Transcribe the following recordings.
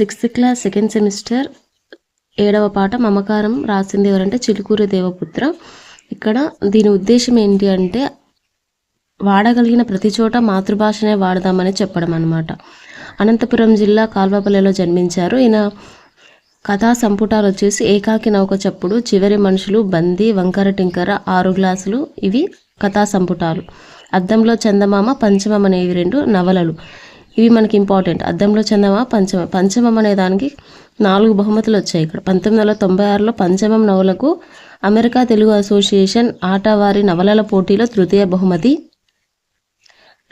Sixth class second semester ఏడవ పాట మమకారం రాసింది ఎవరంటే చిలుకూరి దేవపుత్ర. ఇక్కడ దీని ఉద్దేశం ఏంటి అంటే వాడగలిగిన ప్రతి చోట మాతృభాషనే వాడదామని చెప్పడం అనమాట అనంతపురం జిల్లా కాల్వపల్లెలో జన్మించారు. ఈయన కథా సంపుటాలు వచ్చేసి ఏకాకి నౌక చప్పుడు చివరి మనుషులు బందీ వంకర టింకర ఆరు గ్లాసులు ఇవి కథా సంపుటాలు. అద్దంలో చందమామ పంచమం అనేవి రెండు నవలలు. ఇవి మనకి ఇంపార్టెంట్. అద్దంలో చందమా పంచమ పంచమం అనే దానికి నాలుగు బహుమతులు వచ్చాయి ఇక్కడ. పంతొమ్మిది వందల తొంభై ఆరులో పంచమం నవలకు అమెరికా తెలుగు అసోసియేషన్ ఆటవారి నవలల పోటీలో తృతీయ బహుమతి.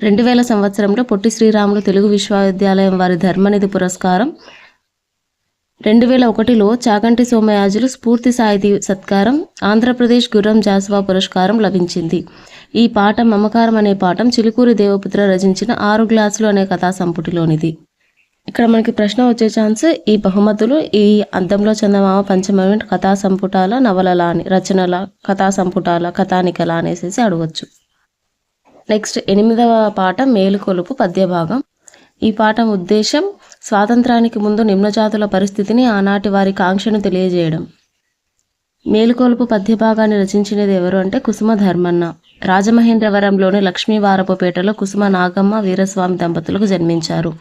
రెండు వేల సంవత్సరంలో పొట్టి శ్రీరాములు తెలుగు విశ్వవిద్యాలయం వారి ధర్మనిధి పురస్కారం. రెండు వేల ఒకటిలో చాగంటి సోమయాజులు స్ఫూర్తి సాహితీ సత్కారం. ఆంధ్రప్రదేశ్ గుర్రం జాస్వా పురస్కారం లభించింది. ఈ పాఠం మమకారం అనే పాఠం చిలుకూరి దేవపుత్ర రచించిన ఆరు గ్లాసులు అనే కథా సంపుటిలోనిది. ఇక్కడ మనకి ప్రశ్న వచ్చే ఛాన్స్ ఈ బహుమతులు ఈ అద్దంలో చందమామ పంచమమి కథా సంపుటాల నవలల అని రచనల కథా సంపుటాల కథానికల అనేసి అడగచ్చు. నెక్స్ట్ ఎనిమిదవ పాఠం మేలుకొలుపు పద్య భాగం ఈ పాఠం ఉద్దేశం స్వాతంత్రానికి ముందు నిమ్నజాతుల పరిస్థితిని ఆనాటి వారి కాంక్షను తెలియజేయడం. మేలుకొలుపు పద్య భాగాన్ని రచించినది ఎవరు అంటే కుసుమ ధర్మన్న రాజమహేంద్రవరంలోని లక్ష్మీవారపుపేటలో కుసుమ నాగమ్మ వీరస్వామి దంపతులకు జన్మించారు.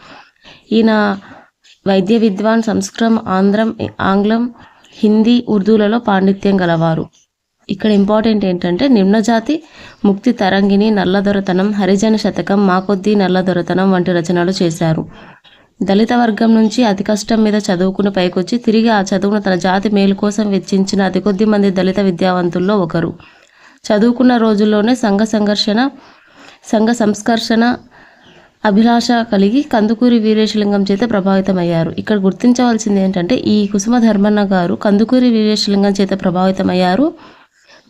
ఈయన వైద్య విద్వాన్ సంస్కృతం ఆంధ్రం ఆంగ్లం హిందీ ఉర్దూలలో పాండిత్యం గలవారు. ఇక్కడ ఇంపార్టెంట్ ఏంటంటే నిమ్నజాతి ముక్తి తరంగిణి నల్లదొరతనం హరిజన శతకం మాకొద్దీ నల్లదొరతనం వంటి రచనలు చేశారు. దళిత వర్గం నుంచి అతి కష్టం మీద చదువుకుని పైకొచ్చి తిరిగి ఆ చదువును తన జాతి మేలు కోసం వెచ్చించిన అతి కొద్ది మంది దళిత విద్యావంతుల్లో ఒకరు. చదువుకున్న రోజుల్లోనే సంఘ సంఘర్షణ సంఘ సంస్కర్షణ అభిలాష కలిగి కందుకూరి వీరేశలింగం చేత ప్రభావితమయ్యారు. ఇక్కడ గుర్తించవలసింది ఏంటంటే ఈ కుసుమ ధర్మన్న గారు కందుకూరి వీరేశలింగం చేత ప్రభావితమయ్యారు.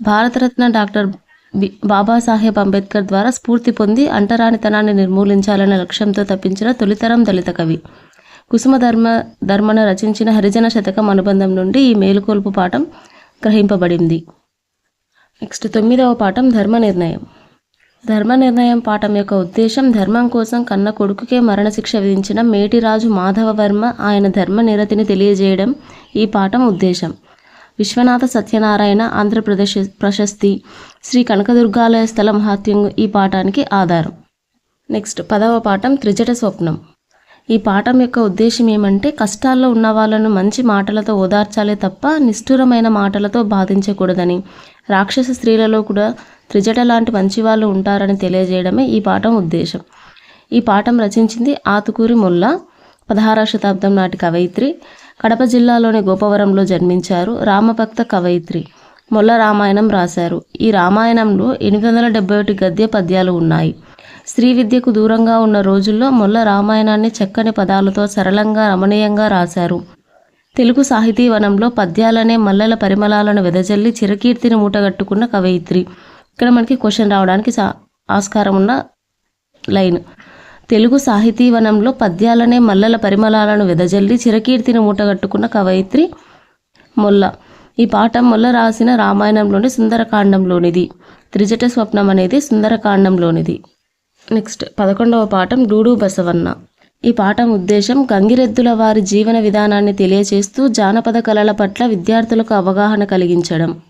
భారతరత్న డాక్టర్ బాబాసాహెబ్ అంబేద్కర్ ద్వారా స్ఫూర్తి పొంది అంటరానితనాన్ని నిర్మూలించాలనే లక్ష్యంతో తప్పించిన తొలితరం దళిత కవి. కుసుమ ధర్మ ధర్మన రచించిన హరిజన శతకం అనుబంధం నుండి ఈ మేలుకొల్పు పాఠం గ్రహింపబడింది. నెక్స్ట్ తొమ్మిదవ పాఠం ధర్మ నిర్ణయం. ధర్మ నిర్ణయం పాఠం యొక్క ఉద్దేశం ధర్మం కోసం కన్న కొడుకుకే మరణశిక్ష విధించిన మేటిరాజు మాధవవర్మ ఆయన ధర్మ నిరతిని తెలియజేయడం ఈ పాఠం ఉద్దేశం. విశ్వనాథ సత్యనారాయణ ఆంధ్రప్రదేశ్ ప్రశస్తి. శ్రీ కనకదుర్గాలయ స్థల మహాత్యం ఈ పాఠానికి ఆధారం. నెక్స్ట్ పదవ పాఠం త్రిజట స్వప్నం. ఈ పాఠం యొక్క ఉద్దేశం ఏమంటే కష్టాల్లో ఉన్న వాళ్ళను మంచి మాటలతో ఓదార్చాలే తప్ప నిష్ఠురమైన మాటలతో బాధించకూడదని. రాక్షస స్త్రీలలో కూడా త్రిజట లాంటి మంచి వాళ్ళు ఉంటారని తెలియజేయడమే ఈ పాఠం ఉద్దేశం. ఈ పాఠం రచించింది ఆతుకూరి మొల్ల. పదహారవ శతాబ్దం నాటి కవయిత్రి. కడప జిల్లాలోని గోపవరంలో జన్మించారు రామభక్త కవయిత్రి. మొల్ల రామాయణం రాశారు. ఈ రామాయణంలో ఎనిమిది వందల డెబ్బై ఒకటి గద్య పద్యాలు ఉన్నాయి. స్త్రీ విద్యకు దూరంగా ఉన్న రోజుల్లో మొల్ల రామాయణాన్ని చక్కని పదాలతో సరళంగా రమణీయంగా రాశారు. తెలుగు సాహితీ వనంలో పద్యాలనే మల్లెల పరిమళాలను వెదజల్లి చిరకీర్తిని మూటగట్టుకున్న కవయిత్రి. ఇక్కడ మనకి క్వశ్చన్ రావడానికి సా- ఆస్కారం ఉన్న లైన్. తెలుగు సాహితీవనంలో పద్యాలనే మల్లల పరిమళాలను వెదజల్లి చిరకీర్తిని మూటగట్టుకున్న కవయిత్రి మొల్ల. ఈ పాఠం మొల్ల రాసిన రామాయణంలోని సుందరకాండంలోనిది. త్రిజట స్వప్నం అనేది సుందరకాండంలోనిది. నెక్స్ట్ పదకొండవ పాఠం డూడు బసవన్న. ఈ పాఠం ఉద్దేశం గంగిరెద్దుల వారి జీవన విధానాన్ని తెలియచేస్తూ జానపద కళల పట్ల విద్యార్థులకు అవగాహన కలిగించడం.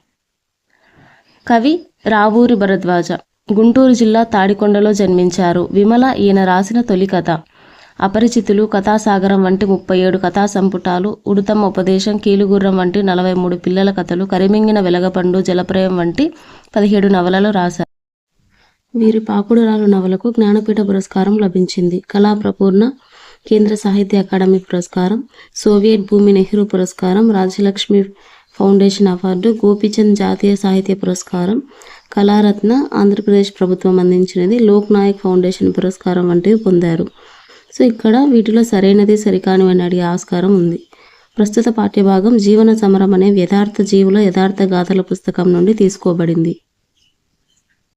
కవి రావూరి భరద్వాజ. గుంటూరు జిల్లా తాడికొండలో జన్మించారు. విమల ఈయన రాసిన తొలి కథ. అపరిచితులు కథాసాగరం వంటి ముప్పై ఏడు కథా సంపుటాలు ఉడుతమ్మ ఉపదేశం కీలుగుర్రం వంటి నలభై మూడు పిల్లల కథలు కరిమింగిన వెలగపండు జలప్రయం వంటి పదిహేడు నవలలు రాశారు. వీరి పాకుడురాలు నవలకు జ్ఞానపీఠ పురస్కారం లభించింది. కళాప్రపూర్ణ కేంద్ర సాహిత్య అకాడమీ పురస్కారం సోవియట్ భూమి నెహ్రూ పురస్కారం రాజలక్ష్మి ఫౌండేషన్ అవార్డు గోపీచంద్ జాతీయ సాహిత్య పురస్కారం కళారత్న ఆంధ్రప్రదేశ్ ప్రభుత్వం అందించినది లోక్ నాయక్ ఫౌండేషన్ పురస్కారం వంటివి పొందారు. సో ఇక్కడ వీటిలో సరైనది సరికానివని అడిగే ఆస్కారం ఉంది. ప్రస్తుత పాఠ్యభాగం జీవన సమరం అనే యథార్థ జీవుల యథార్థ గాథల పుస్తకం నుండి తీసుకోబడింది.